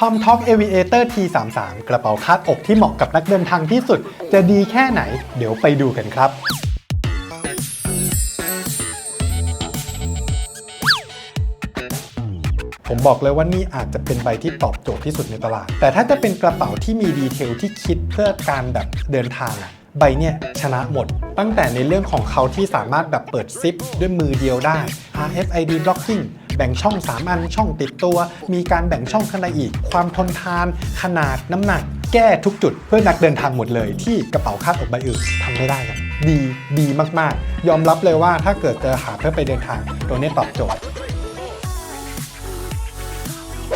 Tom Talk Aviator T33 กระเป๋าคาดอกที่เหมาะกับนักเดินทางที่สุด จะดีแค่ไหน เดี๋ยวไปดูกันครับผมบอกเลยว่านี่อาจจะเป็นใบที่ตอบโจทย์ที่สุดในตลาด แต่ถ้าจะเป็นกระเป๋าที่มีดีเทลที่คิดเพื่อการแบบเดินทางอะใบเนี่ยชนะหมด ตั้งแต่ในเรื่องของเขาที่สามารถแบบเปิดซิปด้วยมือเดียวได้ RFID blocking แบ่งช่อง 3 อันช่องติดตัว มีการแบ่งช่องข้างในอีก ความทนทาน ขนาดน้ำหนัก แก้ทุกจุดเพื่อนักเดินทางหมดเลย ที่กระเป๋าคาดอกใบอื่นทำไม่ได้ครับดีดีมากๆ ยอมรับเลยว่าถ้าเกิดจะหาเพื่อไปเดินทางตัวนี้ตอบโจทย์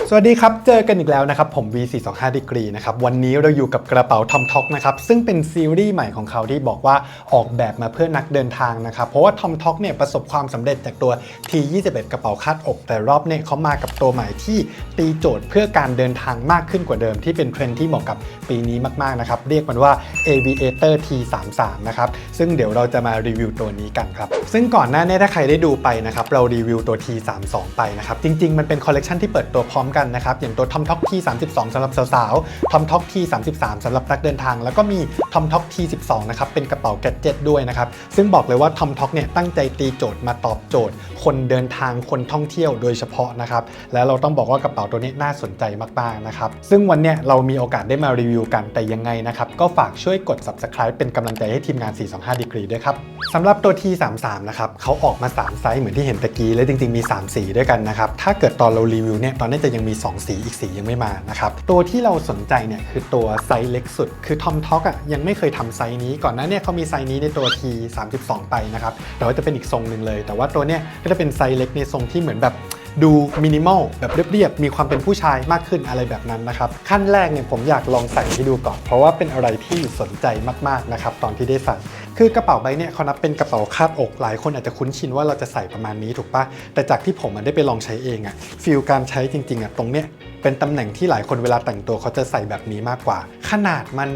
สวัสดีครับ เจอกันอีกแล้วนะครับ ผม V425 Degree นะครับ วันนี้เราอยู่กับกระเป๋า Tom Talk นะครับ ซึ่งเป็นซีรีส์ใหม่ของเขาที่บอกว่าออกแบบมาเพื่อนักเดินทางนะครับ เพราะว่า Tom Talk เนี่ยประสบความสำเร็จจากตัว T21 กระเป๋าคาดอก แต่รอบเนี่ยเขามากับตัวใหม่ที่ตีโจทย์เพื่อการเดินทางมากขึ้นกว่าเดิม ที่เป็นเทรนด์ที่เหมาะกับปีนี้มากๆนะครับ เรียกมันว่า Aviator T33 นะครับ ซึ่งเดี๋ยวเราจะมารีวิวตัวนี้กันครับ ซึ่งก่อนหน้านี้ถ้าใครได้ดูไปนะครับ เรารีวิวตัว T32 ไปนะครับ จริง ๆ มันเป็นคอลเลกชันที่เปิดตัวพร้อมกันนะครับ อย่างตัว Tom Talk T32 สำหรับสาวๆ Tom Talk T33 สำหรับนักเดินทาง แล้วก็มี Tom Talk T12 นะครับ เป็นกระเป๋าแกดเจิตด้วยนะครับ ซึ่งบอกเลยว่า Tom Talk เนี่ยตั้งใจตีโจทย์มาตอบโจทย์ คนเดินทาง คนท่องเที่ยวโดยเฉพาะนะครับ แล้วเราต้องบอกว่ากระเป๋าตัวนี้น่าสนใจมากๆนะครับ ซึ่งวันเนี้ยเรามีโอกาสได้มารีวิวกัน แต่ยังไงนะครับ ก็ฝากช่วยกด subscribe เป็นกำลังใจให้ทีมงาน 425 degree ด้วยครับสำหรับตัว T33 นะครับเขาออกมา 3 ไซส์เหมือนที่เห็นตะกี้ และจริงๆมี 3 สีด้วยกันนะครับ ถ้าเกิดตอนเรารีวิวเนี่ยตอนนี้จะยังมี 2 สีอีกสียังไม่มานะครับตัวที่เราสนใจเนี่ยคือตัวไซส์เล็กสุด คือ Tom Talk อะยังไม่เคยทำไซส์นี้ก่อนหน้าเนี่ยเขามีไซส์นี้ในตัว T32 ไปนะครับแต่ว่าจะเป็นอีกทรงหนึ่งเลย แต่ว่าตัวเนี้ยก็จะเป็นไซส์เล็กในทรงที่เหมือนแบบ ดูมินิมอลแบบเรียบๆ มีความเป็นผู้ชายมากขึ้นอะไรแบบนั้นนะครับ ขั้นแรกเนี่ยผมอยากลองใส่ให้ดูก่อน เพราะว่าเป็นอะไรที่สนใจมากๆนะครับตอนที่ได้ใส่คือกระเป๋าใบเนี่ยเขานับเป็นกระเป๋าคาดอกหลายคนอาจจะคุ้นชินว่าเราจะใส่ประมาณนี้ถูกปะแต่จากที่ผมได้ไปลองใช้เองอะฟิลการใช้จริงๆอะตรงเนี้ย เป็นตำแหน่งที่หลายคนเวลาแต่งตัวเขาจะใส่แบบนี้มากกว่า ขนาดมัน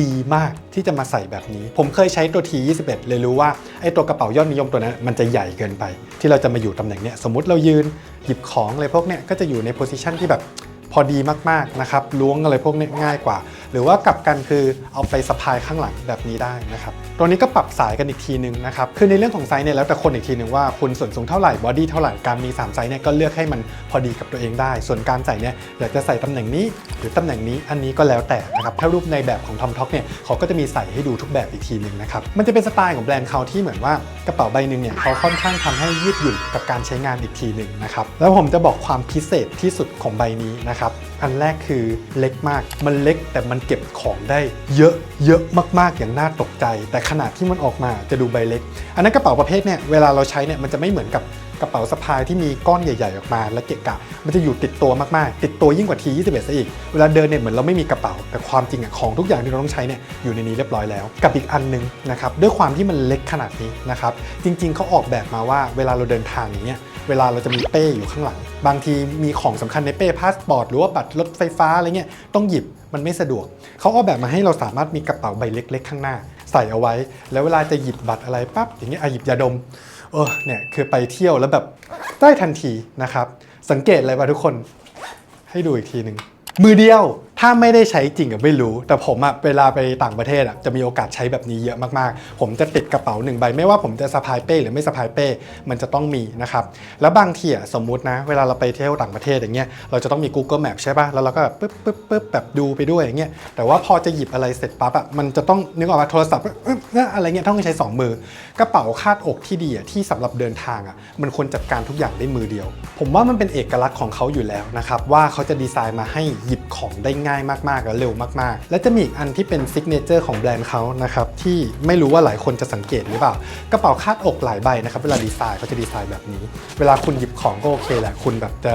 ดีมากที่จะมาใส่แบบนี้ ผมเคยใช้ตัว T21 เลยรู้ว่าไอ้ตัวกระเป๋ายอดนิยมตัวนั้นมันจะใหญ่เกินไป ที่เราจะมาอยู่ตำแหน่งเนี้ยสมมติเรายืนหยิบของอะไรพวกเนี้ยก็จะอยู่ในโพสิชันที่แบบพอดีมากๆนะครับล้วงอะไรพวกนี้ง่ายกว่า หรือว่ากลับกันคือเอาไปสะพายข้างหลังแบบนี้ได้นะครับตัวนี้ก็ปรับสายกันอีกทีนึงนะครับคือในเรื่องของไซส์เนี่ยแล้วแต่คนอีกทีนึงว่าคุณส่วนสูงเท่าไหร่บอดี้เท่าไหร่การมี3ไซส์เนี่ยก็เลือกให้มันพอดีกับตัวเองได้ ส่วนการใส่เนี่ยอยากจะใส่ตำแหน่งนี้ หรือตำแหน่งนี้อันนี้ก็แล้วแต่นะครับถ้ารูปในแบบของทอมท็อกเนี่ยเขาก็จะมีใส่ให้ดูทุกแบบอีกทีนึงนะครับมันจะเป็นสไตล์ของแบรนด์เขาที่เหมือนว่ากระเป๋าใบหนึ่งเนี่ยเขาค่อนข้างทำให้ยืดหยุ่นกับการใช้งานอีกทีหนึ่งนะครับแล้วผมจะบอกความพิเศษที่สุดของใบนี้นะครับอันแรกคือเล็กมากมันเล็กแต่มันเก็บของได้เยอะเยอะมากๆอย่างน่าตกใจ แต่ขนาดที่มันออกมาจะดูใบเล็ก อันนั้นกระเป๋าประเภทเนี่ยเวลาเราใช้เนี่ยมันจะไม่เหมือนกับกระเป๋าสะพายที่มีก้อนใหญ่ ๆ ออกมาและเกะกะ มันจะอยู่ติดตัวมากๆ ติดตัวยิ่งกว่าที21ซะอีก เวลาเดินเนี่ยเหมือนเราไม่มีกระเป๋า แต่ความจริงอะของทุกอย่างที่เราต้องใช้เนี่ยอยู่ในนี้เรียบร้อยแล้ว กับอีกอันหนึงนะครับด้วยความที่มันเล็กขนาดนี้นะครับจริงๆเขาออกแบบมาว่าเวลาเราเดินทางอย่างเงี้ย เวลาเราจะมีเป้อยู่ข้างหลัง บางทีมีของสำคัญในเป้พาสปอร์ตหรือว่าบัตรรถไฟฟ้าอะไรเงี้ยต้องหยิบมันไม่สะดวก เขาออกแบบมาให้เราสามารถมีกระเป๋าใบเล็ก ๆ ข้างหน้า ใส่เอาไว้ แล้วเวลาจะหยิบบัตรอะไรปั๊บอย่างเงี้ยอะหยิบยาดมเออเนี่ยคือไปเที่ยวแล้วแบบได้ทันทีนะครับ สังเกตอะไรป่ะทุกคน ให้ดูอีกทีหนึ่งมือเดียว ถ้าไม่ได้ใช้จริงอะไม่รู้ แต่ผมอะเวลาไปต่างประเทศอะจะมีโอกาสใช้แบบนี้เยอะมากๆ ผมจะติดกระเป๋าหนึ่งใบ ไม่ว่าผมจะสะพายเป้หรือไม่สะพายเป้ มันจะต้องมีนะครับ แล้วบางทีอะสมมุตินะ เวลาเราไปเที่ยวต่างประเทศอย่างเงี้ย เราจะต้องมี Google Map ใช่ป่ะ แล้วเราก็แบบปึ๊บปึ๊บปึ๊บแบบดูไปด้วยอย่างเงี้ย แต่ว่าพอจะหยิบอะไรเสร็จปั๊บอะมันจะต้องนึกออกว่าโทรศัพท์อะไรเงี้ยต้องใช้สองมือ กระเป๋าคาดอกที่ดีอะที่สำหรับเดินทางอะมันควรจัดการทุกอย่างได้มือเดียว ผมว่ามันเป็นเอกลักษณ์ของเขาอยู่แล้วนะครับว่าเขาจะดีไซน์มาให้หยิบของได้ง่าย่ายมากๆและเร็วมากๆ และจะมีอีกอันที่เป็นซิกเนเจอร์ของแบรนด์เขานะครับที่ไม่รู้ว่าหลายคนจะสังเกตหรือเปล่ากระเป๋าคาดอกหลายใบนะครับเวลาดีไซน์เขาจะดีไซน์แบบนี้ เวลาคุณหยิบของก็โอเคแหละคุณแบบจะ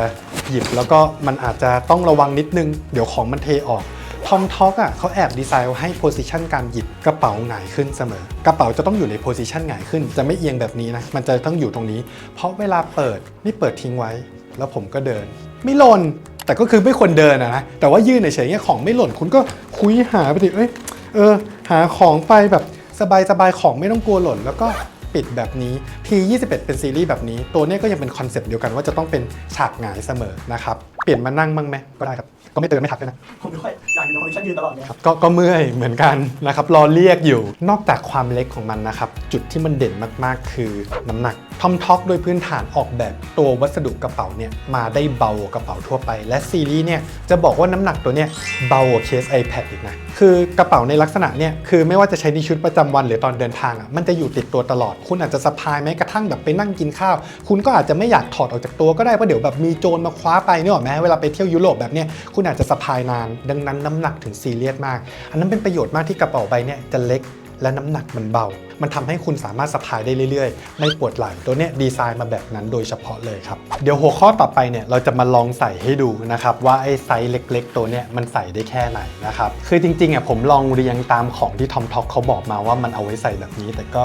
หยิบแล้วก็มันอาจจะต้องระวังนิดนึง เดี๋ยวของมันเทออกทอมท็อกอะเขาแอบดีไซน์ให้โพซิชันการหยิบกระเป๋าหงายขึ้นเสมอ กระเป๋าจะต้องอยู่ในโพซิชันหงายขึ้น จะไม่เอียงแบบนี้นะมันจะต้องอยู่ตรงนี้ เพราะเวลาเปิดนี่เปิดทิ้งไว้ แล้วผมก็เดิน ไม่หล่น แต่ก็คือไม่ควรเดินนะแต่ว่ายืนเฉยๆเนี่ยของไม่หล่นคุณก็คุยหาไปดิเอ้ยเออหาของไปแบบสบายๆของไม่ต้องกลัวหล่นแล้วก็ปิดแบบนี้ T21 เป็นซีรีส์แบบนี้ ตัวเนี้ก็ยังเป็นคอนเซปต์เดียวกันว่าจะต้องเป็นฉากหงายเสมอนะครับ เปลี่ยนมานั่งบ้างไหมก็ได้ครับ ก็ไม่เตือนไม่ทักด้วยนะ ผมด้วยอยากอยู่ในคอนดิชั่นยืนตลอดเนี่ยครับก็ก็เมื่อยเหมือนกันนะครับรอเรียกอยู่ นอกจากความเล็กของมันนะครับ จุดที่มันเด่นมากๆ คือน้ำหนักทอมท็อกโดยพื้นฐานออกแบบตัววัสดุกระเป๋าเนี่ยมาได้เบากว่ากระเป๋าทั่วไป และซีรีส์เนี่ยจะบอกว่าน้ำหนักตัวเนี่ยเบากว่าเคส iPad อีกนะคือกระเป๋าในลักษณะเนี่ยคือไม่ว่าจะใช้ในชุดประจำวันหรือตอนเดินทางอะมันจะอยู่ติดตัวตลอด คุณอาจจะสะพายแม้กระทั่งแบบไปนั่งกินข้าว คุณก็อาจจะไม่อยากถอดออกจากตัวก็ได้เพราะเดี๋ยวแบบมีโจรมาคว้าไปเนี่ยหรอกไหมเวลาไปเที่ยวยุโรปแบบเนี้ยคุณอาจจะสะพายนาน ดังนั้นน้ำหนักถึงซีเรียสมาก อันนั้นเป็นประโยชน์มากที่กระเป๋าใบเนี่ยจะเล็กและน้ำหนักมันเบา มันทำให้คุณสามารถสะพายได้เรื่อยๆ ไม่ปวดไหล่ ตัวเนี้ยดีไซน์มาแบบนั้นโดยเฉพาะเลยครับ เดี๋ยวหัวข้อต่อไปเนี่ยเราจะมาลองใส่ให้ดูนะครับว่าไอ้ไซส์เล็ก ๆ ตัวเนี้ยมันใส่ได้แค่ไหนนะครับ คือจริงๆอะผมลองเรียงตามของที่ทอมท็อกเขาบอกมาว่ามันเอาไว้ใส่แบบนี้ แต่ก็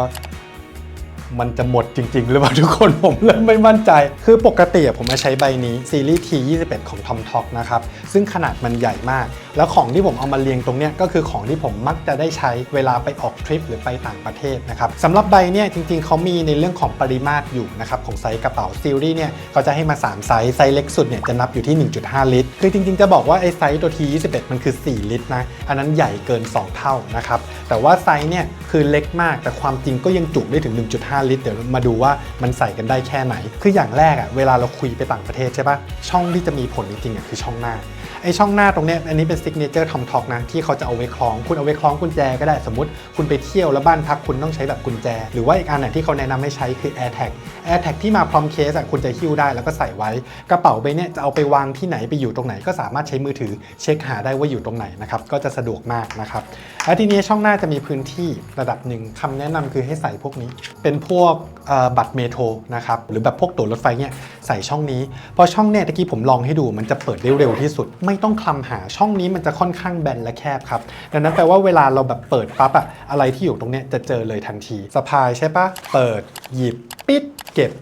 มันจะหมดจริง ๆ หรือเปล่าทุกคนผมเริ่มไม่มั่นใจ คือปกติผมมาใช้ใบนี้ซีรีส์ T21 ของ Tom t o k นะครับ ซึ่งขนาดมันใหญ่มากแล้วของที่ผมเอามาเรียงตรงเนี้ยก็คือของที่ผมมักจะได้ใช้เวลาไปออกทริปหรือไปต่างประเทศนะครับสำหรับใบเนี่ยจริงๆเขามีในเรื่องของปริมาตรอยู่นะครับของไซส์กระเป๋าซีรีส์เนี่ยเขาจะให้มา 3 ไซส์ไซส์เล็กสุดเนี่ยจะนับอยู่ที่ 1.5 ลิตร คือจริงๆจะบอกว่าไอ้ไซส์ตัว T21 มันคือ 4 ลิตรนะอันนั้นใหญ่เกิน 2 เท่านะครับแต่ว่าไซส์เนี่ยคือเล็กมากแต่ความจริงก็ยังจุได้ถึง 1.5 ลิตร เดี๋ยวมาดูว่ามันใส่กันได้แค่ไหน คืออย่างแรกอะเวลาเราคุยไปต่างประเทศใช่ปะช่องที่จะมีผลจริงๆอะคือช่องหน้า ไอช่องหน้าตรงเนี้ยอันนี้เป็นซิกเนเจอร์ทอมท็อกนะที่เขาจะเอาไว้คล้อง คุณเอาไว้คล้องกุญแจก็ได้สมมติคุณไปเที่ยวแล้วบ้านพักคุณต้องใช้แบบกุญแจ หรือว่าอีกอันน่ะที่เขาแนะนำให้ใช้คือ AirTag AirTag ที่มาพร้อมเคสอะคุณจะหิ้วได้แล้วก็ใส่ไว้ กระเป๋าใบเนี้ยจะเอาไปวางที่ไหนไปอยู่ตรงไหน ก็สามารถใช้มือถือเช็คหาได้ว่าอยู่ตรงไหนนะครับก็จะสะดวกมากนะครับแล้วทีนี้ช่องหน้าจะมีพื้นที่ระดับหนึ่งคำแนะนำคือให้ใส่พวกนี้ เป็นพวกบัตรเมโทรนะครับหรือแบบพวกตั๋วรถไฟเนี่ยใส่ช่องนี้เพราะช่องเนี่ยตะกี้ผมลองให้ดูมันจะเปิดได้เร็วที่สุดไไม่ต้องคลำหาช่องนี้มันจะค่อนข้างแบนและแคบครับ ดังนั้นแปลว่าเวลาเราแบบเปิดปั๊บอะอะไรที่อยู่ตรงเนี้ยจะเจอเลยทันทีสะพายใช่ปะเปิดหยิบปิดเก็บ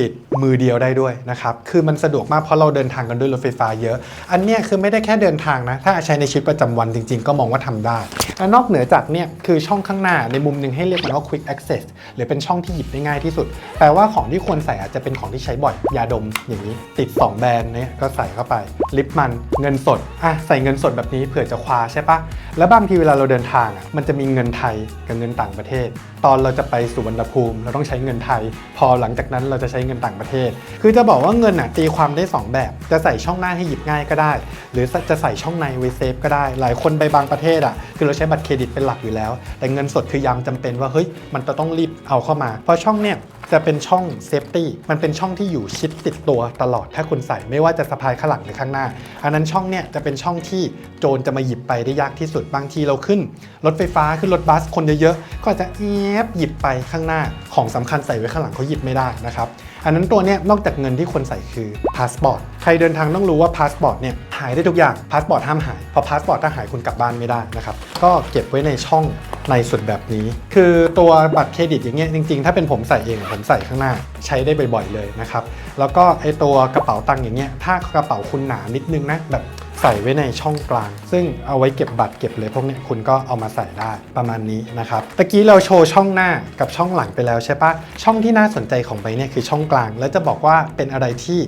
ปิดมือเดียวได้ด้วยนะครับ คือมันสะดวกมากเพราะเราเดินทางกันด้วยรถไฟฟ้าเยอะ อันเนี้ยคือไม่ได้แค่เดินทางนะ ถ้าใช้ในชีวิตประจำวันจริง ๆ ก็มองว่าทำได้และนอกเหนือจากเนี่ยคือช่องข้างหน้าในมุมหนึ่งให้เรียกมันว่า quick access หรือเป็นช่องที่หยิบได้ง่ายที่สุดแปลว่าของที่ควรใส่อาจจะเป็นของที่ใช้บ่อย ยาดมอย่างนี้ ติด 2 แบรนด์เนี่ยก็ใส่เข้าไป ลิปมันเงินสดอะใส่เงินสดแบบนี้เผื่อจะคว้าใช่ปะแล้วบางทีเวลาเราเดินทางอะมันจะมีเงินไทยกับเงินต่างประเทศ ตอนเราจะไปสุวรรณภูมิ เราต้องใช้เงินไทย พอหลังจากนั้นเราจะใช้เงินต่างประเทศ คือจะบอกว่าเงินอะตีความได้ 2 แบบ จะใส่ช่องหน้าให้หยิบง่ายก็ได้ หรือจะใส่ช่องในไว้เซฟก็ได้ หลายคนไปบางประเทศอะคือเราใช้บัตรเครดิตเป็นหลักอยู่แล้ว แต่เงินสดคือยามจำเป็นว่าเฮ้ยมันจะต้องรีบเอาเข้ามา เพราะช่องเนี่ย จะเป็นช่องเซฟตี้มันเป็นช่องที่อยู่ชิดติดตัวตลอดถ้าคุณใส่ไม่ว่าจะสะพายข้างหลังหรือข้างหน้า อันนั้นช่องเนี่ยจะเป็นช่องที่โจรจะมาหยิบไปได้ยากที่สุดบางทีเราขึ้น รถไฟฟ้าขึ้นรถบัสคนเยอะๆก็อาจจะแอบหยิบไปข้างหน้า ของสำคัญใส่ไว้ข้างหลังเขาหยิบไม่ได้นะครับอันนั้นตัวเนี้ยนอกจากเงินที่ควรใส่คือพาสปอร์ตใครเดินทางต้องรู้ว่าพาสปอร์ตเนี่ยหายได้ทุกอย่างพาสปอร์ตห้ามหายพอพาสปอร์ตถ้าหายคุณกลับบ้านไม่ได้นะครับก็เก็บไว้ในช่อง ในสุดแบบนี้ คือตัวบัตรเครดิตอย่างเงี้ยจริงๆ ถ้าเป็นผมใส่เองผมใส่ข้างหน้าใช้ได้บ่อยๆเลยนะครับ แล้วก็ไอตัวกระเป๋าตังค์อย่างเงี้ยถ้ากระเป๋าคุณหนานิดนึงนะแบบใส่ไว้ในช่องกลาง ซึ่งเอาไว้เก็บบัตรเก็บเลยพวกเนี้ยคุณก็เอามาใส่ได้ประมาณนี้นะครับตะกี้เราโชว์ช่องหน้ากับช่องหลังไปแล้วใช่ปะช่องที่น่าสนใจของใบเนี่ยคือช่องกลาง แล้วจะบอกว่าเป็นอะไรที่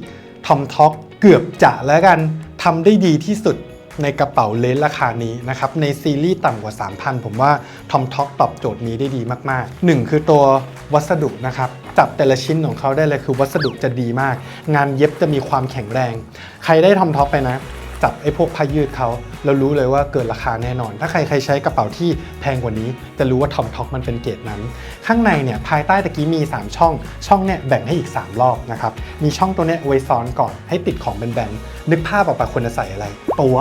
ทอมท็อกเกือบจะแล้วกันทำได้ดีที่สุด ในกระเป๋าเลนราคานี้นะครับ ในซีรีส์ต่ำกว่า 3,000 ผมว่าทอมท็อกตอบโจทย์นี้ได้ดีมากๆ 1 คือตัววัสดุนะครับ จับแต่ละชิ้นของเขาได้เลยคือวัสดุจะดีมาก งานเย็บจะมีความแข็งแรง ใครได้ทอมท็อกไปนะ จับไอ้พวกผ้ายืดเขาเรารู้เลยว่าเกินราคาแน่นอน ถ้าใครใครใช้กระเป๋าที่แพงกว่านี้ จะรู้ว่าทอมท็อกมันเป็นเกรดนั้น ข้างในเนี่ยภายใต้ตะกี้มี 3 ช่อง ช่องเนี่ยแบ่งให้อีก 3 รอบนะครับมีช่องตัวเนี้ยไว้ซ้อนก่อนให้ติดของเป็นแบนนึกภาพออกปควรจะใส่อะไร ตั๋ว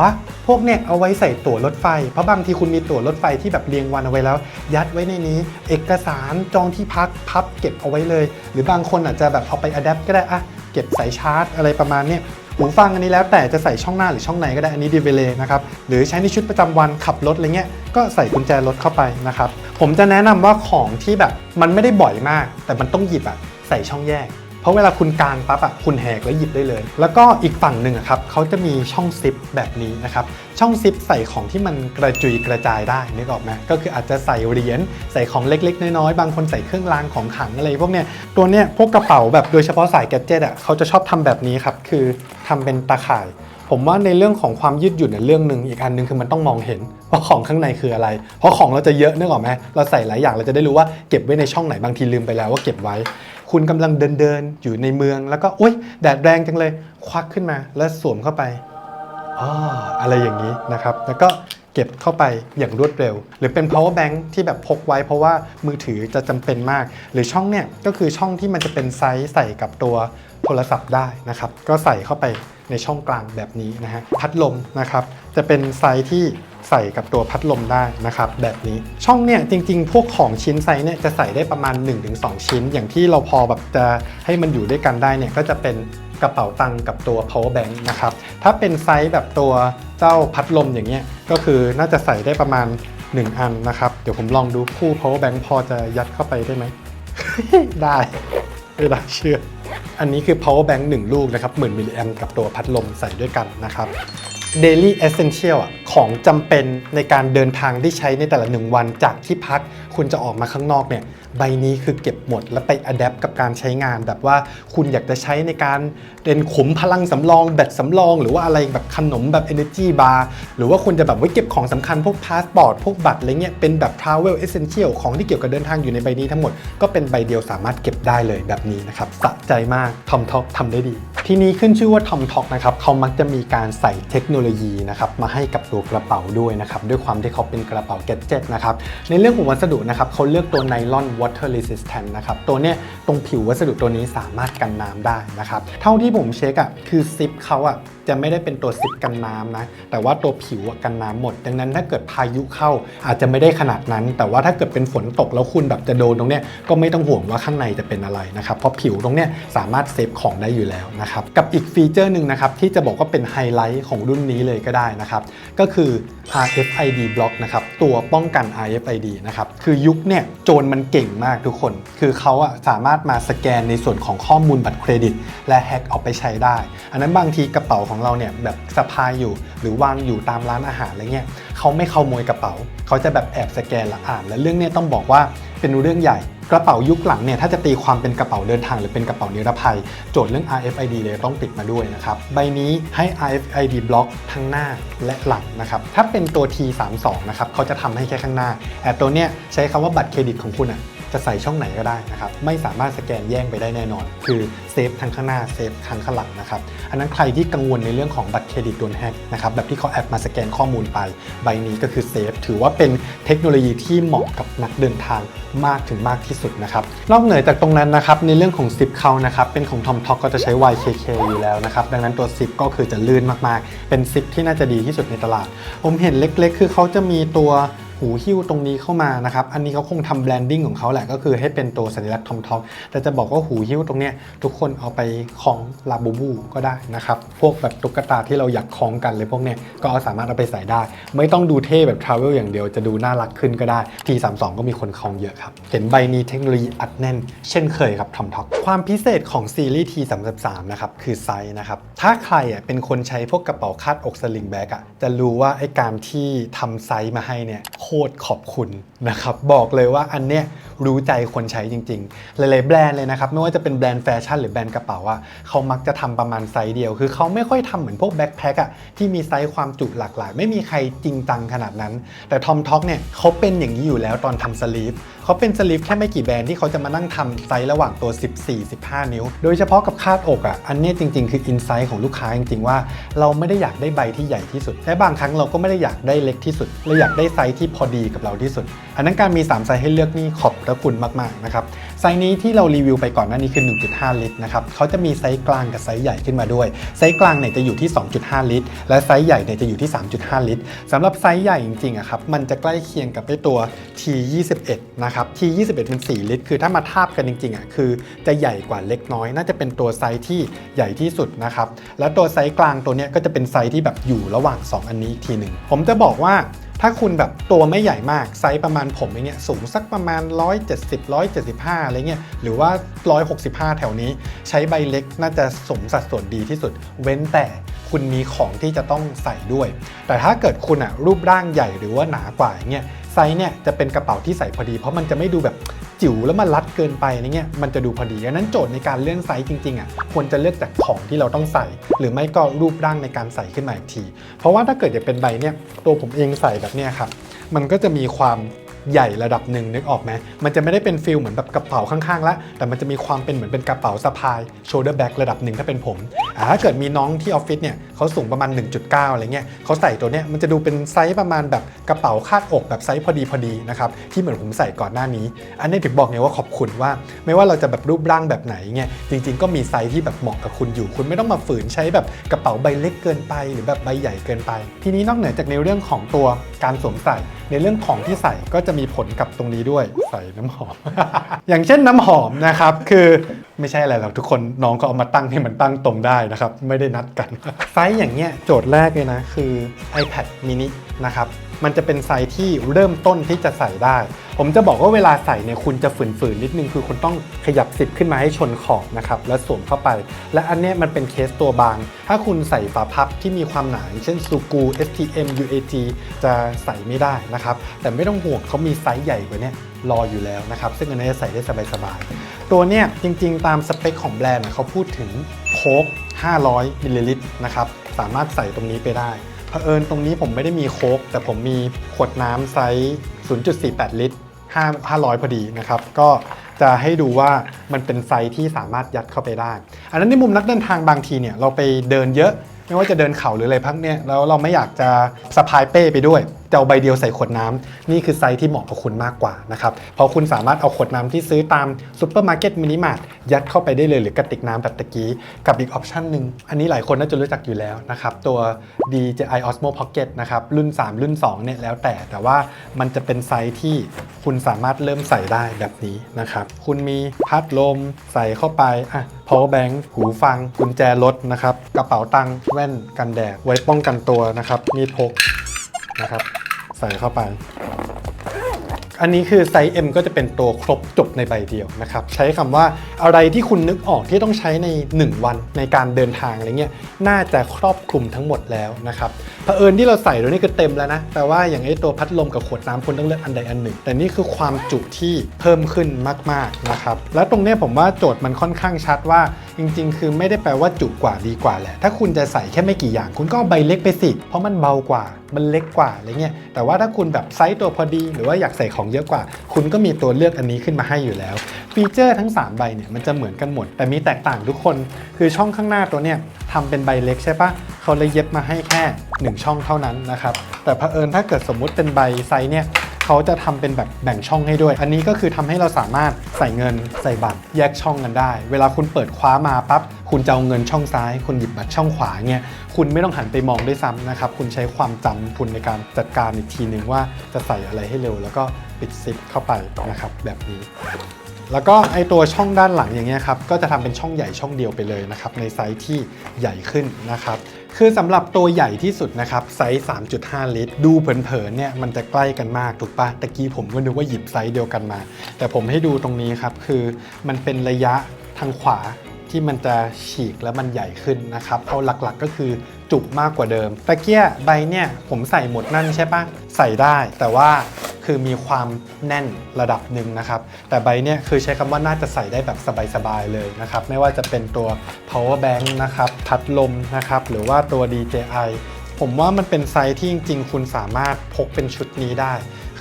พวกเนี่ยเอาไว้ใส่ตั๋วรถไฟ เพราะบางทีคุณมีตั๋วรถไฟที่แบบเรียงวันเอาไว้แล้ว ยัดไว้ในนี้ เอกสารจองที่พักพับเก็บเอาไว้เลย หรือบางคนอาจจะแบบเอาไปอัดแอปก็ได้อะเก็บสายชาร์จอะไรประมาณเนี้ย หูฟังอันนี้แล้วแต่จะใส่ช่องหน้าหรือช่องในก็ได้อันนี้ดีเวเลนะครับหรือใช้ในชุดประจำวันขับรถอะไรเงี้ยก็ใส่กุญแจรถเข้าไปนะครับผมจะแนะนำว่าของที่แบบมันไม่ได้บ่อยมาก แต่มันต้องหยิบอะใส่ช่องแยก เพราะเวลาคุณกางปั๊บอะคุณแหกแล้วหยิบได้เลย แล้วก็อีกฝั่งหนึ่งอะครับเขาจะมีช่องซิปแบบนี้นะครับ ช่องซิปใส่ของที่มันกระจุยกระจายได้นึกออกไหมก็คืออาจจะใส่เหรียญใส่ของเล็กๆ น้อยๆ บางคนใส่เครื่องรางของขลังอะไรพวกเนี้ยตัวเนี้ยพวกกระเป๋าแบบโดยเฉพาะสายแกดเจตอะเขาจะชอบทำแบบนี้ครับคือทำเป็นตาข่ายผมว่าในเรื่องของความยืดหยุ่นเนี่ยเรื่องหนึ่งอีกอันหนึ่งคือมันต้องมองเห็นว่าของข้างในคืออะไร เพราะของเราจะเยอะนึกออกไหมเราใส่หลายอย่างเราจะได้รู้ว่าเก็บไว้ในช่องไหนบางทีลืมไปแล้วว่าเก็บไว้ คุณกำลังเดินเดินอยู่ในเมือง แล้วก็อุ้ยแดดแรงจังเลย ควักขึ้นมาแล้วสวมเข้าไปอ๋ออะไรอย่างนี้นะครับ แล้วก็เก็บเข้าไปอย่างรวดเร็ว หรือเป็น power bank ที่แบบพกไว้เพราะว่ามือถือจะจำเป็นมาก หรือช่องเนี่ยก็คือช่องที่มันจะเป็นไซส์ใส่กับตัวโทรศัพท์ได้นะครับ ก็ใส่เข้าไปในช่องกลางแบบนี้นะฮะพัดลมนะครับ จะเป็นไซส์ที่ ใส่กับตัวพัดลมได้นะครับแบบนี้ช่องเนี่ยจริงๆ พวกของชิ้นไซส์เนี่ยจะใส่ได้ประมาณ 1-2 ชิ้น อย่างที่เราพอแบบจะให้มันอยู่ด้วยกันได้เนี่ยก็จะเป็นกระเป๋าตังค์กับตัว power bank นะครับ ถ้าเป็นไซส์แบบตัวเจ้าพัดลมอย่างเงี้ย ก็คือน่าจะใส่ได้ประมาณ 1 อันนะครับ เดี๋ยวผมลองดูคู่ power bank พอจะยัดเข้าไปได้ไหม ได้ไม่ได้เชื่อ อันนี้คือ power bank 1 ลูกนะครับหมื่นมิลลิแอมกับตัวพัดลมใส่ด้วยกันนะครับ daily essential อะของจำเป็นในการเดินทางที่ใช้ในแต่ละหนึ่งวันจากที่พักคุณจะออกมาข้างนอกเนี่ย ใบนี้คือเก็บหมด แล้วไปอัดแอปกับการใช้งาน แบบว่าคุณอยากจะใช้ในการเป็นขุมพลังสำรอง แบตสำรอง หรือว่าอะไรแบบขนมแบบ energy bar หรือว่าคุณจะแบบไว้เก็บของสำคัญพวกพาสปอร์ตพวกบัตรอะไรเงี้ยเป็นแบบ travel essential ของที่เกี่ยวกับเดินทางอยู่ในใบนี้ทั้งหมดก็เป็นใบเดียวสามารถเก็บได้เลยแบบนี้นะครับสะใจมากทอมท็อกทำได้ดี ที่นี้ขึ้นชื่อว่าทอมท็อกนะครับเขามักจะมีการใส่เทคโนโลยีนะครับมาให้กับตัวกระเป๋าด้วยนะครับด้วยความที่เขาเป็นกระเป๋าแกดเจิตนะครับในเรื่องของวัสดุนะครับเขาเลือกตัวไนลอน water resistant นะครับ ตัวเนี้ยตรงผิววัสดุตัวนี้สามารถกันน้ำได้นะครับ เท่าที่ผมเช็คอะคือซิปเขาอะจะไม่ได้เป็นตัวซิปกันน้ำนะ แต่ว่าตัวผิวกันน้ำหมด ดังนั้นถ้าเกิดพายุเข้าอาจจะไม่ได้ขนาดนั้น แต่ว่าถ้าเกิดเป็นฝนตกแล้วคุณแบบจะโดนตรงเนี้ยก็ไม่ต้องห่วงว่าข้างในจะเป็นอะไรนะครับ เพราะผิวตรงเนี้ยสามารถเซฟของได้อยู่แล้วนะครับ กับอีกฟีเจอร์หนึ่งนะครับที่จะบอกว่าเป็นไฮไลท์ของรุ่นนี้เลยก็ได้นะครับ ก็คือ RFID block นะครับ ตัวป้องกัน RFID นะครับ คือยุคเนี่ยโจรมันเก่งมากทุกคน คือเขาอะสามารถมาสแกนในส่วนของข้อมูลบัตรเครดิต และแฮ็กเอาไปใช้ได้ อันนั้นบางทีกระเป๋าของเราเนี่ยแบบสะพายอยู่ หรือวางอยู่ตามร้านอาหารอะไรเงี้ยเขาไม่ขโมยกระเป๋า เขาจะแบบแอบสแกนและอ่าน และเรื่องเนี้ยต้องบอกว่าเป็นเรื่องใหญ่กระเป๋ายุคหลังเนี่ยถ้าจะตีความเป็นกระเป๋าเดินทางหรือเป็นกระเป๋านิรภัย โจทย์เรื่อง RFID เลยต้องติดมาด้วยนะครับ ใบนี้ให้ RFID บล็อกทั้งหน้าและหลังนะครับ ถ้าเป็นตัว T32 นะครับเขาจะทำให้แค่ข้างหน้าแต่ตัวเนี้ยใช้คำว่าบัตรเครดิตของคุณอะ จะใส่ช่องไหนก็ได้นะครับ ไม่สามารถสแกนแย่งไปได้แน่นอน คือเซฟทั้งข้างหน้าเซฟทั้งข้างหลังนะครับอันนั้นใครที่กังวลในเรื่องของบัตรเครดิตโดนแฮกนะครับแบบที่เขาแอบมาสแกนข้อมูลไป ใบนี้ก็คือเซฟถือว่าเป็นเทคโนโลยีที่เหมาะกับนักเดินทางมากถึงมากที่สุดนะครับนอกเหนือจากตรงนั้นนะครับในเรื่องของซิปเขานะครับเป็นของ Tom t o ก็จะใช้ YKK อยู่แล้วนะครับดังนั้นตัวซิปก็คือจะลื่นมากๆ เป็นซิปที่น่าจะดีที่สุดในตลาด ผมเห็นเล็กๆ คือเขาจะมีตัว หูหิ้วตรงนี้เข้ามานะครับ อันนี้เขาคงทำแบรนดิ้งของเขาแหละก็คือให้เป็นตัวสัญลักษณ์ทอมท็อกแต่จะบอกว่าหูหิ้วตรงเนี้ยทุกคนเอาไปคล้องลาบูบูก็ได้นะครับ พวกแบบตุ๊กตาที่เราอยากคล้องกันเลยพวกเนี้ยก็เอาสามารถเอาไปใส่ได้ ไม่ต้องดูเท่แบบทราเวลอย่างเดียวจะดูน่ารักขึ้นก็ได้ T32 ก็มีคนคล้องเยอะครับเห็นใบนี้เทคโนโลยีอัดแน่น เช่นเคยครับทอมท็อกความพิเศษของซีรีส์ T33 นะครับคือไซส์นะครับถ้าใครอะเป็นคนใช้พวกกระเป๋าคาดอกสลิงแบ็กอะจะรู้ว่าไอ้การที่ทำไซส์มาให้เนี่ยโคตรขอบคุณนะครับ บอกเลยว่าอันเนี้ยรู้ใจคนใช้จริง ๆ หลายๆแบรนด์เลยนะครับ ไม่ว่าจะเป็นแบรนด์แฟชั่นหรือแบรนด์กระเป๋าอะเขามักจะทำประมาณไซส์เดียว คือเขาไม่ค่อยทำเหมือนพวกแบ็คแพคอะที่มีไซส์ความจุหลากหลาย ไม่มีใครจริงจังขนาดนั้น แต่ทอมท็อกเนี่ยเขาเป็นอย่างนี้อยู่แล้วตอนทำสลีฟเขาเป็นสลีฟแค่ไม่กี่แบรนด์ที่เขาจะมานั่งทำไซส์ระหว่างตัว 14-15 นิ้ว โดยเฉพาะกับคาดอกอะ อันนี้จริง ๆ คืออินไซต์ของลูกค้าจริง ๆ ว่า เราไม่ได้อยากได้ใบที่ใหญ่ที่สุด และบางครั้งเราก็ไม่ได้อยากได้เล็กที่สุด เราอยากได้ไซส์ที่พอดีกับเราที่สุด อันนั้นการมี 3 ไซส์ให้เลือกนี่ขอบพระคุณมาก ๆ นะครับ ไซส์นี้ที่เรารีวิวไปก่อนหน้านี้คือ 1.5 ลิตรนะครับ เขาจะมีไซส์กลางกับไซส์ใหญ่ขึ้นมาด้วย ไซส์กลางเนี่ยจะอยู่ที่ 2.5 ลิตร และไซส์ใหญ่เนี่ยจะอยู่ที่ 3.5 ลิตรสำหรับไซส์ใหญ่จริงๆอะครับ มันจะใกล้เคียงกับไอ้ตัว T21 นะครับ T21 เป็น4ลิตร คือถ้ามาทาบกันจริงๆอะคือจะใหญ่กว่าเล็กน้อย น่าจะเป็นตัวไซส์ที่ใหญ่ที่สุดนะครับแล้วตัวไซส์กลางตัวเนี้ยก็จะเป็นไซส์ที่แบบอยู่ระหว่าง 2 อันนี้อีกทีหนึ่งผมจะบอกว่า ถ้าคุณแบบตัวไม่ใหญ่มากไซส์ประมาณผมอย่างเงี้ยสูงสักประมาณ 170 175 อะไรเงี้ยหรือว่า 165 แถวนี้ ใช้ใบเล็กน่าจะสมสัดส่วนดีที่สุด เว้นแต่คุณมีของที่จะต้องใส่ด้วย แต่ถ้าเกิดคุณอะรูปร่างใหญ่หรือว่าหนากว่าอย่างเงี้ยไซส์เนี่ยจะเป็นกระเป๋าที่ใส่พอดีเพราะมันจะไม่ดูแบบ จิ๋วแล้วมันรัดเกินไปอะไรเงี้ยมันจะดูพอดีดังนั้นโจทย์ในการเลื่อนไซส์จริงๆอะควรจะเลือกจากของที่เราต้องใส่ หรือไม่ก็รูปร่างในการใส่ขึ้นมาอีกที เพราะว่าถ้าเกิดอยากเป็นใบเนี่ยตัวผมเองใส่แบบเนี้ยครับมันก็จะมีความ ใหญ่ระดับหนึ่งนึกออกไหมมันจะไม่ได้เป็นฟิลเหมือนแบบกระเป๋าข้างๆล้วแต่มันจะมีความเป็นเหมือนเป็นกระเป๋าสะพาย shoulder bag ระดับหนึ่งถ้าเป็นผมอ่าถ้าเกิดมีน้องที่ออฟฟิศเนี่ยเขาสูงประมาณ 1.9 อะไรเงี้ยเขาใส่ตัวเนี้ยมันจะดูเป็นไซส์ประมาณแบบกระเป๋าคาดอกแบบไซส์พอดีพอดีนะครับที่เหมือนผมใส่ก่อนหน้านี้ อันนี้ถึงบอกไงว่าขอบคุณว่า ไม่ว่าเราจะแบบรูปร่างแบบไหนเงี้ยจริง ๆ ก็มีไซส์ที่แบบเหมาะกับคุณอยู่ คุณไม่ต้องมาฝืนใช้แบบกระเป๋าใบเล็กเกินไป หรือแบบใบใหญ่เกินไป ทีนี้นอกเหนือจากในเรื่องของตัวการสวมใส่ ในเรื่องของที่ใส่ก็จะมีผลกับตรงนี้ด้วยใส่น้ำหอม อย่างเช่นน้ำหอมนะครับคือไม่ใช่อะไรหรอกทุกคนน้องก็เอามาตั้งให้มันตั้งตรงได้นะครับ ไม่ได้นัดกันไซส์อย่างเงี้ยโจทย์แรกเลยนะคือ iPad mini นะครับ มันจะเป็นไซส์ที่เริ่มต้นที่จะใส่ได้ ผมจะบอกว่าเวลาใส่เนี่ยคุณจะฝืนๆนิดนึงคือคุณต้องขยับสิบขึ้นมาให้ชนขอบนะครับแล้วสวมเข้าไป และอันนี้มันเป็นเคสตัวบาง ถ้าคุณใส่ฝาพับที่มีความหนาเช่นซูกู STM UAG จะใส่ไม่ได้นะครับ แต่ไม่ต้องห่วงเขามีไซส์ใหญ่กว่านี้รออยู่แล้วนะครับ ซึ่งอันนี้จะใส่ได้สบายๆ ตัวเนี้ยจริงๆ ตามสเปคของแบรนด์เขาพูดถึงโค้ก500มิลลิลิตรนะครับ สามารถใส่ตรงนี้ไปได้ เผอิญตรงนี้ผมไม่ได้มีโค้กแต่ผมมีขวดน้ำไซส์ 0.48 ลิตร5 500 พอดีนะครับ ก็จะให้ดูว่ามันเป็นไซส์ที่สามารถยัดเข้าไปได้ อันนั้นในมุมนักเดินทางบางทีเนี่ยเราไปเดินเยอะ ไม่ว่าจะเดินเขาหรืออะไรพักเนี่ยแล้วเราไม่อยากจะสะพายเป้ไปด้วย จะเอาใบเดียวใส่ขวดน้ำนี่คือไซส์ที่เหมาะกับคุณมากกว่านะครับเพราะคุณสามารถเอาขวดน้ำที่ซื้อตามซูเปอร์มาร์เก็ตมินิมาร์ทยัดเข้าไปได้เลยหรือกระติกน้ำแบบตะกี้ กับอีกออปชันหนึ่งอันนี้หลายคนน่าจะรู้จักอยู่แล้วนะครับตัว DJI Osmo Pocket นะครับรุ่น 3 รุ่น2เนี่ยแล้วแต่แต่ว่ามันจะเป็นไซส์ที่คุณสามารถเริ่มใส่ได้แบบนี้นะครับคุณมีพัดลมใส่เข้าไปอะ power bank หูฟังกุญแจรถนะครับกระเป๋าตังค์แว่นกันแดดไว้ป้องกันตัวนะครับมีดพกนะครับ ใส่เข้าไป อันนี้คือไซส์ M ก็จะเป็นตัวครบจบในใบเดียวนะครับใช้คำว่าอะไรที่คุณนึกออกที่ต้องใช้ใน 1 วันในการเดินทางอะไรเงี้ยน่าจะครอบคลุมทั้งหมดแล้วนะครับเผอิญที่เราใส่ตัวนี้คือเต็มแล้วนะแต่ว่าอย่างไอ้ตัวพัดลมกับขวดน้ำคุณต้องเลือกอันใดอันหนึ่ง แต่นี่คือความจุที่เพิ่มขึ้นมากๆนะครับและตรงนี้ผมว่าโจทย์มันค่อนข้างชัดว่า จริง ๆ คือไม่ได้แปลว่าจุกว่าดีกว่าแหละถ้าคุณจะใส่แค่ไม่กี่อย่าง คุณก็ใบเล็กไปสิเพราะมันเบากว่ามันเล็กกว่าอะไรเงี้ยแต่ว่าถ้าคุณแบบไซส์ตัวพอดี หรือว่าอยากใส่ของเยอะกว่า คุณก็มีตัวเลือกอันนี้ขึ้นมาให้อยู่แล้ว ฟีเจอร์ทั้ง 3 ใบเนี่ยมันจะเหมือนกันหมด แต่มีแตกต่างทุกคน คือช่องข้างหน้าตัวเนี่ยทำเป็นใบเล็กใช่ปะเขาเลยเย็บมาให้แค่ 1 ช่องเท่านั้นนะครับแต่เผอิญถ้าเกิดสมมุติเป็นใบไซส์เนี่ย เขาจะทำเป็นแบบแบ่งช่องให้ด้วย อันนี้ก็คือทำให้เราสามารถใส่เงินใส่บัตรแยกช่องกันได้ เวลาคุณเปิดคว้ามาปั๊บคุณจะเอาเงินช่องซ้าย คุณหยิบบัตรช่องขวาเงี้ยคุณไม่ต้องหันไปมองด้วยซ้ำนะครับ คุณใช้ความจำคุณในการจัดการอีกทีหนึ่งว่าจะใส่อะไรให้เร็ว แล้วก็ปิดซิปเข้าไปนะครับแบบนี้แล้วก็ไอตัวช่องด้านหลังอย่างเงี้ยครับก็จะทำเป็นช่องใหญ่ช่องเดียวไปเลยนะครับในไซส์ที่ใหญ่ขึ้นนะครับ คือสำหรับตัวใหญ่ที่สุดนะครับไซส์ 3.5 ลิตร ดูเผินๆเนี่ยมันจะใกล้กันมากถูกปะตะกี้ผมก็นึกว่าหยิบไซส์เดียวกันมา แต่ผมให้ดูตรงนี้ครับคือมันเป็นระยะทางขวา ที่มันจะฉีกแล้วมันใหญ่ขึ้นนะครับ เอาหลักๆก็คือจุมากกว่าเดิมตะเกียใบเนี่ยผมใส่หมดนั่นใช่ปะใส่ได้ แต่ว่าคือมีความแน่นระดับหนึ่งนะครับ แต่ใบเนี้ยคือใช้คำว่าน่าจะใส่ได้แบบสบายๆเลยนะครับ ไม่ว่าจะเป็นตัว power bank นะครับ พัดลมนะครับ หรือว่าตัว DJI ผมว่ามันเป็นไซส์ที่จริงๆ คุณสามารถพกเป็นชุดนี้ได้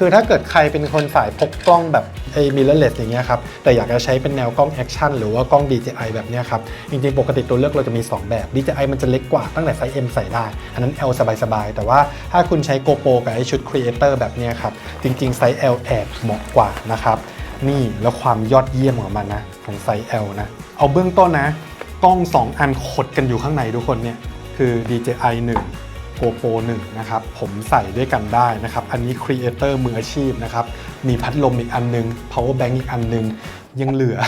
คือถ้าเกิดใครเป็นคนสายพกกล้องแบบไอ้ mirrorless อย่างเงี้ยครับแต่อยากจะใช้เป็นแนวกล้องแอคชั่นหรือว่ากล้อง DJI แบบเนี้ยครับ จริงๆ ปกติตัวเลือกเราจะมี 2 แบบ DJI มันจะเล็กกว่าตั้งแต่ไซส์ M ใส่ได้ อันนั้น L สบายๆ แต่ว่าถ้าคุณใช้ GoPro กับไอ้ชุด Creator แบบเนี้ยครับ จริงๆ ไซส์ L แอบเหมาะกว่านะครับ นี่แล้วความยอดเยี่ยมของมันนะของไซส์ L นะ เอาเบื้องต้นนะกล้อง 2 อันขดกันอยู่ข้างในทุกคนเนี่ยคือ DJI 1 GoPro 1นะครับผมใส่ด้วยกันได้นะครับ อันนี้ครีเอเตอร์มืออาชีพนะครับ มีพัดลมอีกอันนึง power bank อีกอันนึง ยังเหลือ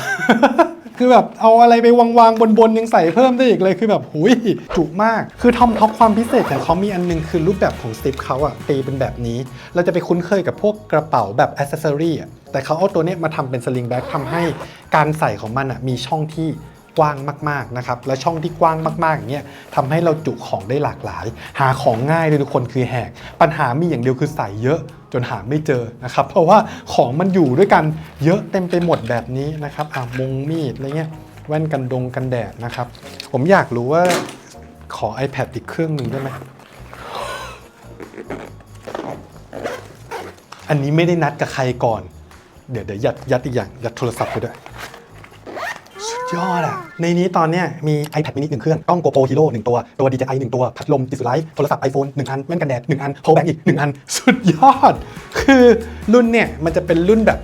คือแบบเอาอะไรไปวางๆบนๆ ยังใส่เพิ่มได้อีกเลยคือแบบหุยจุมาก คือทอมท็อปความพิเศษของเขามีอันนึงคือรูปแบบของสติปเขาอะตีเป็นแบบนี้ เราจะไปคุ้นเคยกับพวกกระเป๋าแบบอ c เซสซอรี่อะแต่เขาเอาตัวเนี้ยมาทำเป็นสลิงแบ็กทำให้การใส่ของมันอะมีช่องที่ กว้างมากๆนะครับและช่องที่กว้างมากๆอย่างเงี้ยทำให้เราจุของได้หลากหลาย หาของง่ายเลยทุกคนคือแหก ปัญหามีอย่างเดียวคือใส่เยอะจนหาไม่เจอนะครับ เพราะว่าของมันอยู่ด้วยกันเยอะเต็มไปหมดแบบนี้นะครับอะมงมีดอะไรเงี้ยแว่นกันดงกันแดดนะครับ ผมอยากรู้ว่าขอ iPad อีกเครื่องหนึ่งได้ไหมอันนี้ไม่ได้นัดกับใครก่อน เดี๋ยวเดี๋ยวยัดยัดอีกอย่างยัดโทรศัพท์ไปด้วย ยอดอะในนี้ตอนเนี้ยมี iPad mini หนึ่งเครื่อง กล้อง GoPro Hero หนึ่งตัว ตัว DJI หนึ่งตัว พัดลมติดสไลด์โทรศัพท์ iPhone หนึ่งอัน แว่นกันแดดหนึ่งอัน power bank อีกหนึ่งอัน สุดยอด คือรุ่นเนี่ย มันจะเป็นรุ่นแบบ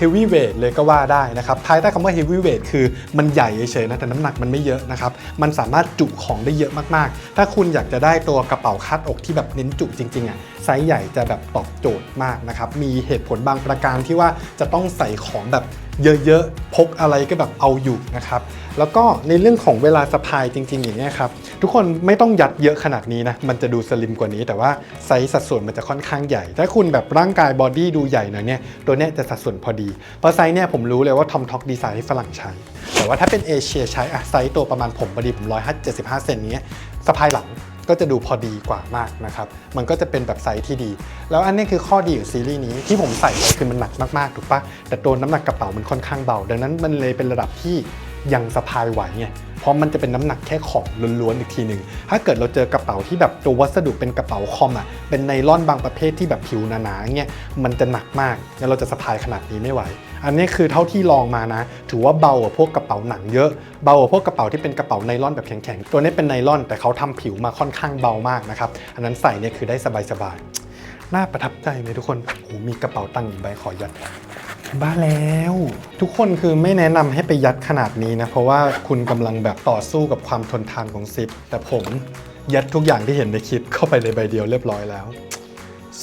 heavy weight เลยก็ว่าได้นะครับภายใต้คำว่า heavy weight คือมันใหญ่เฉยๆนะ แต่น้ำหนักมันไม่เยอะนะครับ มันสามารถจุของได้เยอะมากๆ ถ้าคุณอยากจะได้ตัวกระเป๋าคาดอกที่แบบเน้นจุจริงๆอะ ไซส์ใหญ่จะแบบตอบโจทย์มากนะครับ มีเหตุผลบางประการที่ว่าจะต้องใส่ของแบบเยอะๆ พกอะไรก็แบบเอาอยู่นะครับ แล้วก็ในเรื่องของเวลาสะพายจริง ๆ อย่างนี้ยครับ ทุกคนไม่ต้องยัดเยอะขนาดนี้นะ มันจะดูสลิมกว่านี้ แต่ว่าไซส์สัดส่วนมันจะค่อนข้างใหญ่ ถ้าคุณแบบร่างกายบอดี้ดูใหญ่หน่อยเนี่ย ตัวเนี้ยจะสัดส่วนพอดีเพราะไซส์เนี่ยผมรู้เลยว่าทอมท็อกดีไซน์ให้ฝรั่งใช้ แต่ว่าถ้าเป็นเอเชียใช้อะไซส์ตัวประมาณผมพอดีผม175เซนเนี้สะพายหลัง ก็จะดูพอดีกว่ามากนะครับ มันก็จะเป็นแบบไซส์ที่ดี แล้วอันนี้คือข้อดีของซีรีส์นี้ที่ผมใส่ไปคือมันหนักมากๆถูกปะแต่ตัวน้ำหนักกระเป๋ามันค่อนข้างเบา ดังนั้นมันเลยเป็นระดับที่ยังสะพายไหวไงเพราะมันจะเป็นน้ำหนักแค่ของล้วนๆอีกทีหนึ่งถ้าเกิดเราเจอกระเป๋าที่แบบตัววัสดุเป็นกระเป๋าคอมอะเป็นไนล่อนบางประเภทที่แบบผิวหนาๆเงี้ยมันจะหนักมากแล้วเราจะสะพายขนาดนี้ไม่ไหว อันนี้คือเท่าที่ลองมานะ ถือว่าเบากว่าพวกกระเป๋าหนังเยอะ เบากว่าพวกกระเป๋าที่เป็นกระเป๋าไนล่อนแบบแข็งๆ ตัวนี้เป็นไนล่อนแต่เขาทำผิวมาค่อนข้างเบามากนะครับ อันนั้นใส่เนี่ยคือได้สบายๆ น่าประทับใจไหมทุกคนโอ้โหมีกระเป๋าตังค์อีกใบขอยัดบ้าแล้ว ทุกคนคือไม่แนะนำให้ไปยัดขนาดนี้นะ เพราะว่าคุณกำลังแบบต่อสู้กับความทนทานของซิป แต่ผมยัดทุกอย่างที่เห็นในคลิปเข้าไปในใบเดียวเรียบร้อยแล้ว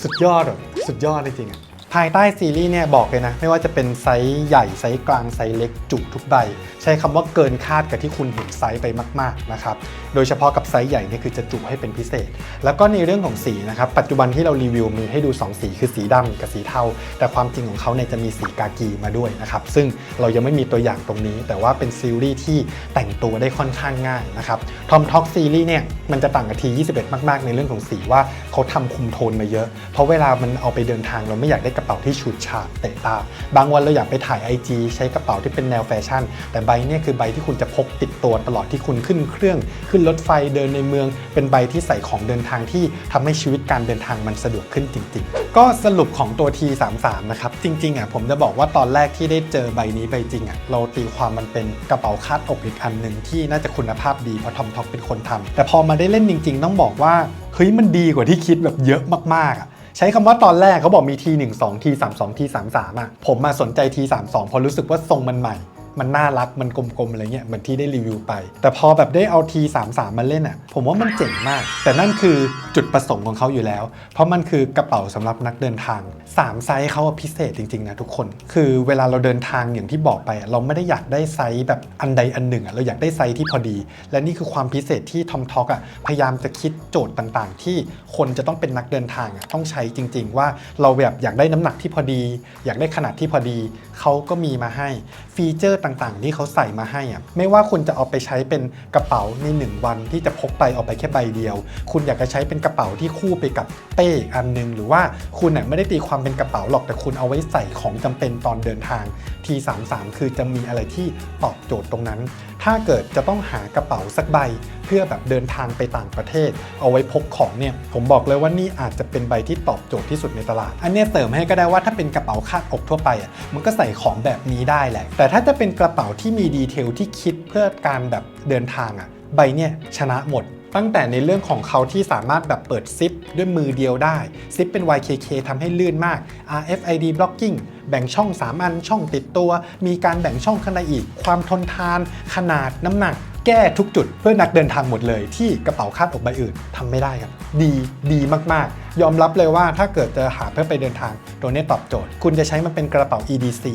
สุดยอดอะสุดยอดจริงๆอะ ภายใต้ซีรีส์เนี่ยบอกเลยนะ ไม่ว่าจะเป็นไซส์ใหญ่ ไซส์กลาง ไซส์เล็กจุทุกใบ ใช้คำว่าเกินคาดกับที่คุณเห็นไซส์ไปมากๆนะครับโดยเฉพาะกับไซส์ใหญ่เนี่ยคือจะจุให้เป็นพิเศษ แล้วก็ในเรื่องของสีนะครับปัจจุบันที่เรารีวิวมีให้ดู 2 สีคือสีดำกับสีเทา แต่ความจริงของเขาเนี่ยจะมีสีกากีมาด้วยนะครับซึ่งเรายังไม่มีตัวอย่างตรงนี้ แต่ว่าเป็นซีรีส์ที่แต่งตัวได้ค่อนข้างง่ายนะครับทอมท็อกซีรีส์เนี่ยมันจะต่างกับที21 มาก ๆ ในเรื่องของสีว่าเขาทำคุมโทนมาเยอะ เพราะเวลามันเอาไปเดินทางเราไม่อยากได้ระเป๋าที่ฉูดฉาดเตะตา บางวันเราอยากไปถ่าย IG ใช้กระเป๋าที่เป็นแนวแฟชั่น แต่ใบนี่ยคือใบที่คุณจะพกติดตัวตลอดที่คุณขึ้นเครื่อง ขึ้นรถไฟเดินในเมือง เป็นใบที่ใส่ของเดินทางที่ทำให้ชีวิตการเดินทางมันสะดวกขึ้นจริง ๆ ก็สรุปของตัว T33 นะครับจริงๆอะผมจะบอกว่าตอนแรกที่ได้เจอใบนี้ใบจริงอะเราตีความมันเป็นกระเป๋าคาดอกอีกอันหนึ่งที่น่าจะคุณภาพดีเพราะทอมท็อกเป็นคนทำแต่พอมาได้เล่นจริง ๆ ต้องบอกว่าเฮ้ยมันดีกว่าที่คิดแบบเยอะมากๆอะ ใช้คำว่าตอนแรกเขาบอกมี T12 T32 T33 อะผมมาสนใจ T32 เพราะรู้สึกว่าทรงมันใหม่ มันน่ารักมันกลมๆอะไรเงี้ยเหมือนที่ได้รีวิวไป แต่พอแบบได้เอา T33 มาเล่นอะผมว่ามันเจ๋งมาก แต่นั่นคือจุดประสงค์ของเขาอยู่แล้ว เพราะมันคือกระเป๋าสำหรับนักเดินทาง 3 ไซส์เขาพิเศษจริงๆนะทุกคน คือเวลาเราเดินทางอย่างที่บอกไป เราไม่ได้อยากได้ไซส์แบบอันใดอันหนึ่งอะเราอยากได้ไซส์ที่พอดี และนี่คือความพิเศษที่ทอมท็อกอะพยายามจะคิดโจทย์ต่างๆ ที่คนจะต้องเป็นนักเดินทางอะต้องใช้จริง ๆ ว่าเราแบบอยากได้น้ำหนักที่พอดี อยากได้ขนาดที่พอดีเขาก็มีมาให้ฟีเจอร์ต่างๆ ที่เขาใส่มาให้อะไม่ว่าคุณจะเอาไปใช้เป็นกระเป๋าในหนึ่งวันที่จะพกไปออกไปแค่ใบเดียว คุณอยากจะใช้เป็นกระเป๋าที่คู่ไปกับเป้อันหนึง หรือว่าคุณน่ยไม่ได้ตีความเป็นกระเป๋าหรอกแต่คุณเอาไว้ใส่ของจำเป็นตอนเดินทาง T33 คือจะมีอะไรที่ตอบโจทย์ตรงนั้น ถ้าเกิดจะต้องหากระเป๋าสักใบ เพื่อแบบเดินทางไปต่างประเทศ เอาไว้พกของเนี่ย ผมบอกเลยว่านี่อาจจะเป็นใบที่ตอบโจทย์ที่สุดในตลาด อันนี้เสริมให้ก็ได้ว่าถ้าเป็นกระเป๋าคาดอกทั่วไปอะมันก็ใส่ของแบบนี้ได้แหละ แต่ถ้าจะเป็นกระเป๋าที่มีดีเทลที่คิดเพื่อการแบบเดินทางอะใบเนี่ยชนะหมด ตั้งแต่ในเรื่องของเขาที่สามารถแบบเปิดซิปด้วยมือเดียวได้ ซิปเป็น YKK ทำให้ลื่นมาก RFID blocking แบ่งช่อง 3 อันช่องติดตัว มีการแบ่งช่องข้างในอีก ความทนทาน ขนาดน้ำหนัก แก้ทุกจุดเพื่อนักเดินทางหมดเลย ที่กระเป๋าคาดอกใบอื่นทำไม่ได้ครับ ดีดีมากๆ ยอมรับเลยว่าถ้าเกิดจะหาเพื่อไปเดินทางตัวนี้ตอบโจทย์ คุณจะใช้มันเป็นกระเป๋า EDC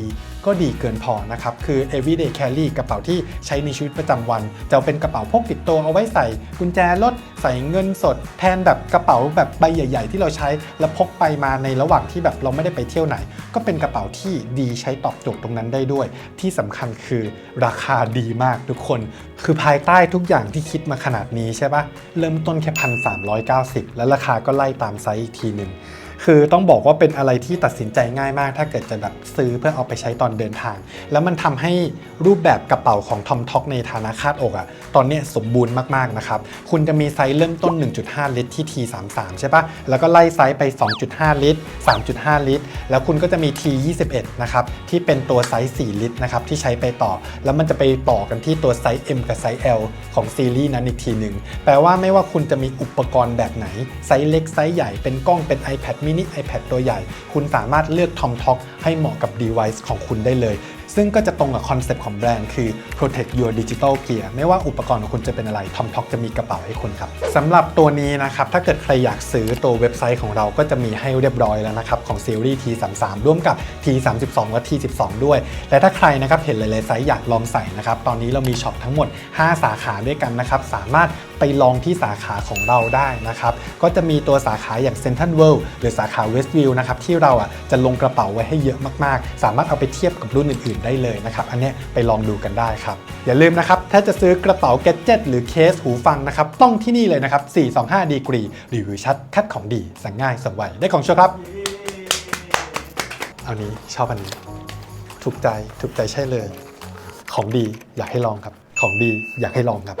ก็ดีเกินพอนะครับ คือ everyday carry กระเป๋าที่ใช้ในชีวิตประจำวัน จะเป็นกระเป๋าพกติดตัวเอาไว้ใส่ กุญแจรถใส่เงินสด แทนแบบกระเป๋าแบบใบใหญ่ ๆ ที่เราใช้แล้วพกไปมาในระหว่างที่แบบเราไม่ได้ไปเที่ยวไหน ก็เป็นกระเป๋าที่ดีใช้ตอบโจทย์ตรงนั้นได้ด้วย ที่สำคัญคือราคาดีมากทุกคน คือภายใต้ทุกอย่างที่คิดมาขนาดนี้ใช่ปะเริ่มต้นแค่พันสามแล้วราคาก็ไล่ตามไซต์อีกทีหนึ่ง คือต้องบอกว่าเป็นอะไรที่ตัดสินใจง่ายมาก ถ้าเกิดจะแบบซื้อเพื่อเอาไปใช้ตอนเดินทาง แล้วมันทำให้รูปแบบกระเป๋าของทอมท็อกในฐานะคาดอกอะตอนนี้สมบูรณ์มากๆนะครับคุณจะมีไซส์เริ่มต้น 1.5 ลิตรที่ T33 ใช่ปะแล้วก็ไล่ไซส์ไป 2.5 ลิตร 3.5 ลิตร แล้วคุณก็จะมี T21 นะครับที่เป็นตัวไซส์ 4 ลิตรนะครับที่ใช้ไปต่อ แล้วมันจะไปต่อกันที่ตัวไซส์ M กับไซส์ L ของซีรีส์นั้นอีกทีหนึ่งแปลว่าไม่ว่าคุณจะมีอุปกรณ์แบบไหนไซส์เล็กไซส์ใหญ่เป็นกล้องเป็น iPad mini iPad ตัวใหญ่ คุณสามารถเลือก Tom Talk ให้เหมาะกับ device ของคุณได้เลย ซึ่งก็จะตรงกับคอนเซปต์ของแบรนด์คือ protect your digital gear ไม่ว่าอุปกรณ์ของคุณจะเป็นอะไร Tom Talk จะมีกระเป๋าให้คุณครับสำหรับตัวนี้นะครับ ถ้าเกิดใครอยากซื้อตัวเว็บไซต์ของเราก็จะมีให้เรียบร้อยแล้วนะครับ ของซีรีส์ T33 ร่วมกับ T32 และ T12 ด้วย และถ้าใครนะครับเห็นหลายๆไซส์อยากลองใส่นะครับตอนนี้เรามีช็อปทั้งหมด 5 สาขาด้วยกันนะครับสามารถไปลองที่สาขาของเราได้นะครับ ก็จะมีตัวสาขาอย่าง Central World หรือสาขา Westview นะครับที่เราอะจะลงกระเป๋าไว้ให้เยอะมากๆ สามารถเอาไปเทียบกับรุ่นอื่นๆ ได้เลยนะครับ อันเนี้ยไปลองดูกันได้ครับ อย่าลืมนะครับ ถ้าจะซื้อกระเป๋าแกดเจิตหรือเคสหูฟังนะครับ ต้องที่นี่เลยนะครับ 425ดีกรีรีวิวชัด คัดของดี สั่งง่ายสไวได้ของชัวร์ครับ เอานี้ชอบอันนี้ ถูกใจถูกใจใช่เลย ของดีอยากให้ลองครับ ของดีอยากให้ลองครับ